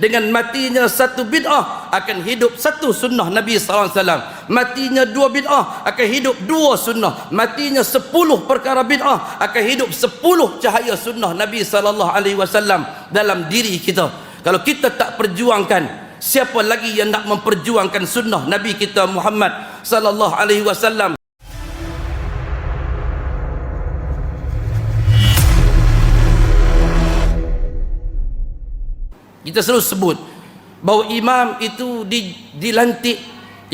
dengan matinya satu bid'ah akan hidup satu sunnah Nabi SAW matinya dua bid'ah akan hidup dua sunnah. Matinya sepuluh perkara bid'ah akan hidup sepuluh cahaya sunnah Nabi SAW dalam diri kita. Kalau kita tak perjuangkan siapa lagi yang nak memperjuangkan sunnah Nabi kita Muhammad sallallahu alaihi wasallam kita selalu sebut bahawa imam itu di, dilantik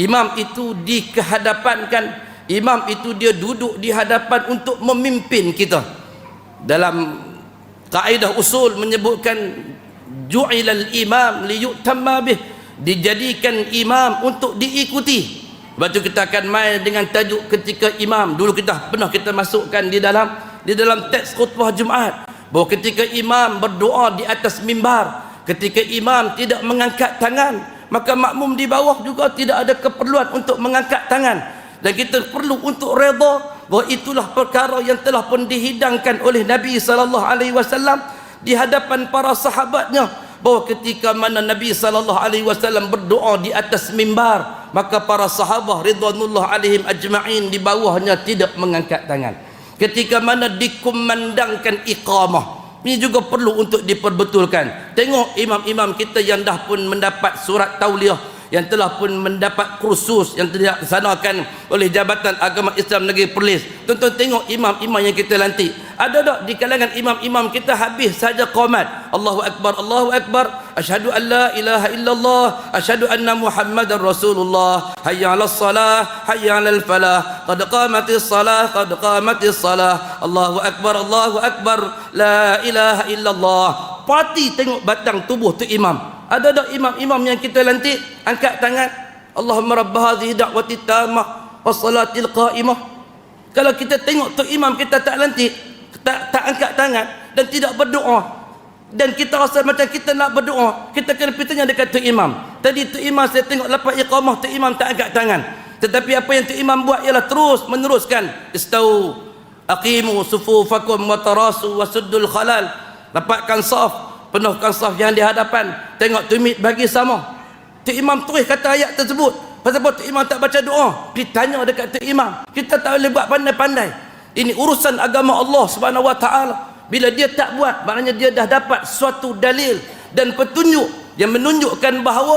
imam itu dikehadapankan imam itu dia duduk di hadapan untuk memimpin kita. Dalam kaedah usul menyebutkan ju'ilal imam liyutamma bih dijadikan imam untuk diikuti. Sebab tu kita akan main dengan tajuk ketika imam. Dulu kita pernah kita masukkan di dalam di dalam teks khutbah Jumaat bahawa ketika imam berdoa di atas mimbar ketika imam tidak mengangkat tangan maka makmum di bawah juga tidak ada keperluan untuk mengangkat tangan. Dan kita perlu untuk redha bahawa itulah perkara yang telah pun dihidangkan oleh Nabi sallallahu alaihi wasallam di hadapan para sahabatnya. Bahawa ketika mana Nabi sallallahu alaihi wasallam berdoa di atas mimbar maka para sahabat ridwanullah alaihim ajma'in di bawahnya tidak mengangkat tangan. Ketika mana dikumandangkan iqamah ini juga perlu untuk diperbetulkan. Tengok imam-imam kita yang dah pun mendapat surat tauliah yang telah pun mendapat kursus yang dilaksanakan oleh Jabatan Agama Islam Negeri Perlis. Tuan-tuan tengok imam-imam yang kita lantik. Ada tak di kalangan imam-imam kita habis saja qomat Allahu Akbar Allahu Akbar asyhadu an la ilaha illallah asyhadu anna muhammadar rasulullah. Hayya 'alas salah hayya 'alal falah qad qamatis salah qad qamatis salah. Allahu Akbar Allahu Akbar. La ilaha illallah. Pati tengok batang tubuh tu imam. Ada tak imam-imam yang kita lantik? Angkat tangan. Allahumma rabb hadhihi da'wati tammah wassalatil qa'imah. Kalau kita tengok tu imam kita tak lantik. Tak tak angkat tangan dan tidak berdoa dan kita rasa macam kita nak berdoa kita kena pitanya dekat tu imam. Tadi tu imam saya tengok lepas iqamah tu imam tak angkat tangan. Tetapi apa yang tu imam buat ialah terus meneruskan. Istau aqimu sufufakum wa tarasu wa suddul khalal. Dapatkan saf penuhkan saf yang di hadapan. Tengok tumit bagi sama. Tu imam terus kata ayat tersebut. Pasal apa tu imam tak baca doa? Pergi tanya dekat tu imam. Kita tak boleh buat pandai-pandai. Ini urusan agama Allah subhanahu wa ta'ala bila dia tak buat maknanya dia dah dapat suatu dalil dan petunjuk yang menunjukkan bahawa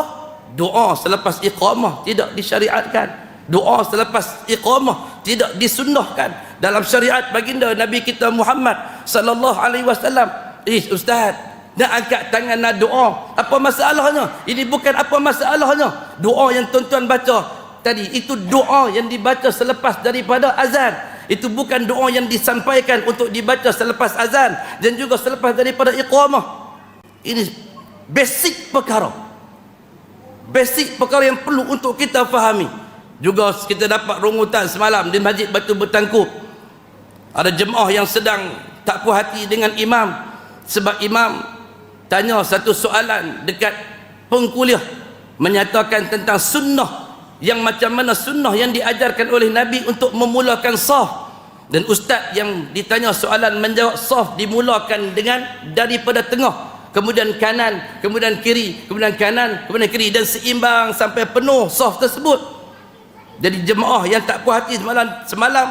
doa selepas iqamah tidak disyariatkan. Doa selepas iqamah tidak disunnahkan. Dalam syariat baginda Nabi kita Muhammad sallallahu alaihi wasallam eh ustaz nak angkat tangan nak doa. Apa masalahnya? Ini bukan apa masalahnya. Doa yang tuan-tuan baca tadi itu doa yang dibaca selepas daripada azan itu bukan doa yang disampaikan untuk dibaca selepas azan dan juga selepas daripada iqamah. Ini basic perkara. Basic perkara yang perlu untuk kita fahami. Juga kita dapat rungutan semalam di Masjid Batu Bertangkup. Ada jemaah yang sedang tak puas hati dengan imam. Sebab imam tanya satu soalan dekat pengkuliah menyatakan tentang sunnah yang macam mana sunnah yang diajarkan oleh Nabi untuk memulakan saf dan ustaz yang ditanya soalan menjawab saf dimulakan dengan daripada tengah. Kemudian kanan kemudian kiri kemudian kanan kemudian kiri. Dan seimbang sampai penuh saf tersebut. Jadi jemaah yang tak puas hati semalam semalam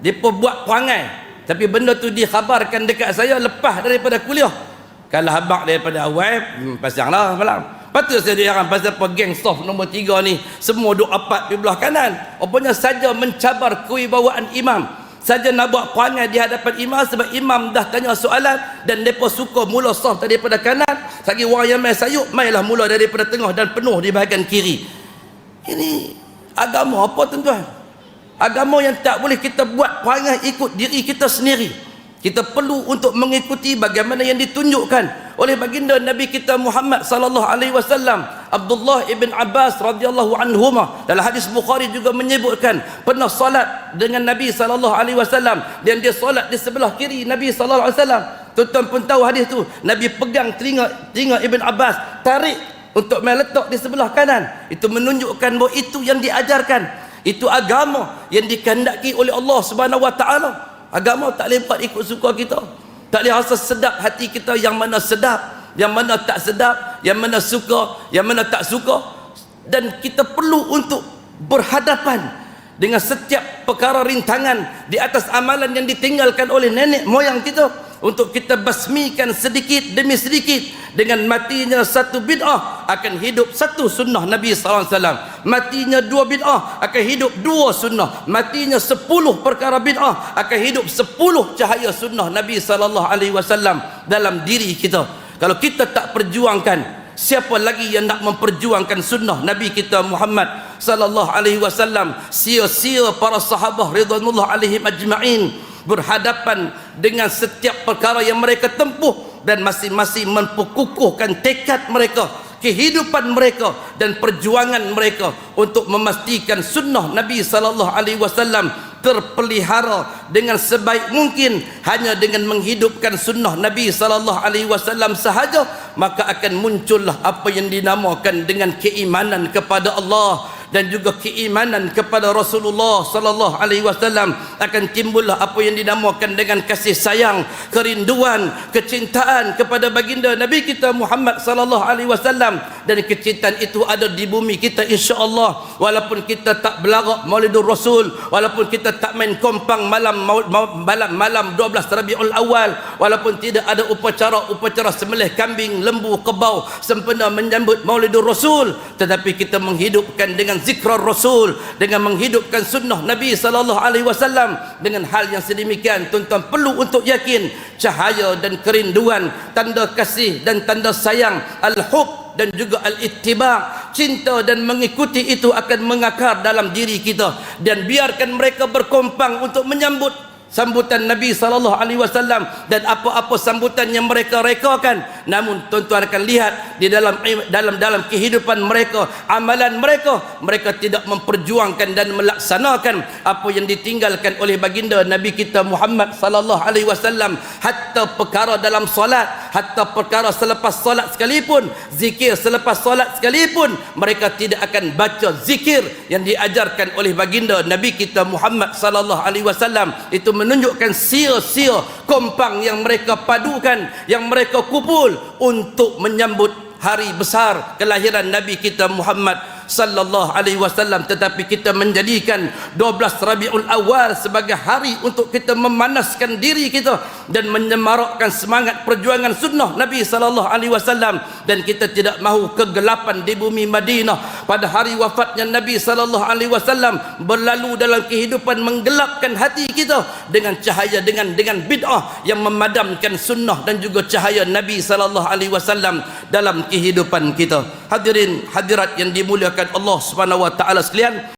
pun buat perangai. Tapi benda tu dikhabarkan dekat saya lepas daripada kuliah. Kalau habak daripada awal hmm, pasanglah malam patut saya diarang pasal apa geng soft nombor tiga ni semua duk apat di belah kanan. Rupanya saja mencabar kewibawaan imam. Saja nak buat perangai di hadapan imam sebab imam dah tanya soalan dan mereka suka mula soft daripada kanan. Lagi orang yang main sayuk mainlah mula daripada tengah dan penuh di bahagian kiri. Ini agama apa tuan-tuan? Agama yang tak boleh kita buat perangai ikut diri kita sendiri kita perlu untuk mengikuti bagaimana yang ditunjukkan oleh baginda Nabi kita Muhammad sallallahu alaihi wasallam Abdullah ibn Abbas radhiyallahu anhuma. Dalam hadis Bukhari juga menyebutkan pernah solat dengan Nabi sallallahu alaihi wasallam dan dia solat di sebelah kiri Nabi sallallahu alaihi wasallam. Tuan-tuan pun tahu hadis tu. Nabi pegang telinga telinga Ibn Abbas tarik untuk meletak di sebelah kanan. Itu menunjukkan bahawa itu yang diajarkan. Itu agama yang dikehendaki oleh Allah Subhanahu wa taala Agama tak boleh buat ikut suka kita. Tak boleh rasa sedap hati kita yang mana sedap. yang mana tak sedap, yang mana suka, yang mana tak suka dan kita perlu untuk berhadapan dengan setiap perkara rintangan di atas amalan yang ditinggalkan oleh nenek moyang kita untuk kita basmikan sedikit demi sedikit dengan matinya satu bid'ah akan hidup satu sunnah Nabi SAW matinya dua bid'ah akan hidup dua sunnah. Matinya sepuluh perkara bid'ah akan hidup sepuluh cahaya sunnah Nabi SAW dalam diri kita. Kalau kita tak perjuangkan siapa lagi yang nak memperjuangkan sunnah Nabi kita Muhammad sallallahu alaihi wasallam? Sia-sia para sahabat ridwanullah alaihim ajma'in berhadapan dengan setiap perkara yang mereka tempuh dan masing-masing memperkukuhkan tekad mereka kehidupan mereka dan perjuangan mereka untuk memastikan sunnah Nabi sallallahu alaihi wasallam terpelihara dengan sebaik mungkin hanya dengan menghidupkan sunnah Nabi sallallahu alaihi wasallam sahaja maka akan muncullah apa yang dinamakan dengan keimanan kepada Allah dan juga keimanan kepada Rasulullah sallallahu alaihi wasallam. Akan timbullah apa yang dinamakan dengan kasih sayang, kerinduan, kecintaan kepada baginda Nabi kita Muhammad sallallahu alaihi wasallam. Dan kecintaan itu ada di bumi kita insya-Allah. Walaupun kita tak belarak Maulidur Rasul walaupun kita tak main kompang malam malam malam 12 Rabiul Awal walaupun tidak ada upacara-upacara sembelih kambing, lembu, kebau sempena menyambut Maulidur Rasul tetapi kita menghidupkan dengan dengan zikrar Rasul dengan menghidupkan sunnah Nabi sallallahu alaihi wasallam dengan hal yang sedemikian tuan-tuan perlu untuk yakin cahaya dan kerinduan tanda kasih dan tanda sayang al-hub dan juga al-ittiba cinta dan mengikuti itu akan mengakar dalam diri kita. Dan biarkan mereka berkompang untuk menyambut sambutan Nabi sallallahu alaihi wasallam dan apa-apa sambutan yang mereka rekakan. Namun tuan-tuan akan lihat di dalam dalam dalam kehidupan mereka amalan mereka mereka tidak memperjuangkan dan melaksanakan apa yang ditinggalkan oleh baginda Nabi kita Muhammad sallallahu alaihi wasallam. Hatta perkara dalam solat hatta perkara selepas solat sekalipun zikir selepas solat sekalipun mereka tidak akan baca zikir yang diajarkan oleh baginda Nabi kita Muhammad sallallahu alaihi wasallam. Itu menunjukkan sia-sia kompang yang mereka padukan yang mereka kupul untuk menyambut hari besar kelahiran Nabi kita Muhammad sallallahu alaihi wasallam tetapi kita menjadikan 12 Rabiul Awal sebagai hari untuk kita memanaskan diri kita dan menyemarakkan semangat perjuangan sunnah Nabi sallallahu alaihi wasallam. Dan kita tidak mahu kegelapan di bumi Madinah pada hari wafatnya Nabi sallallahu alaihi wasallam berlalu dalam kehidupan menggelapkan hati kita dengan cahaya dengan dengan bid'ah yang memadamkan sunnah dan juga cahaya Nabi sallallahu alaihi wasallam dalam kehidupan kita hadirin hadirat yang dimuliakan Allah Subhanahu wa taala sekalian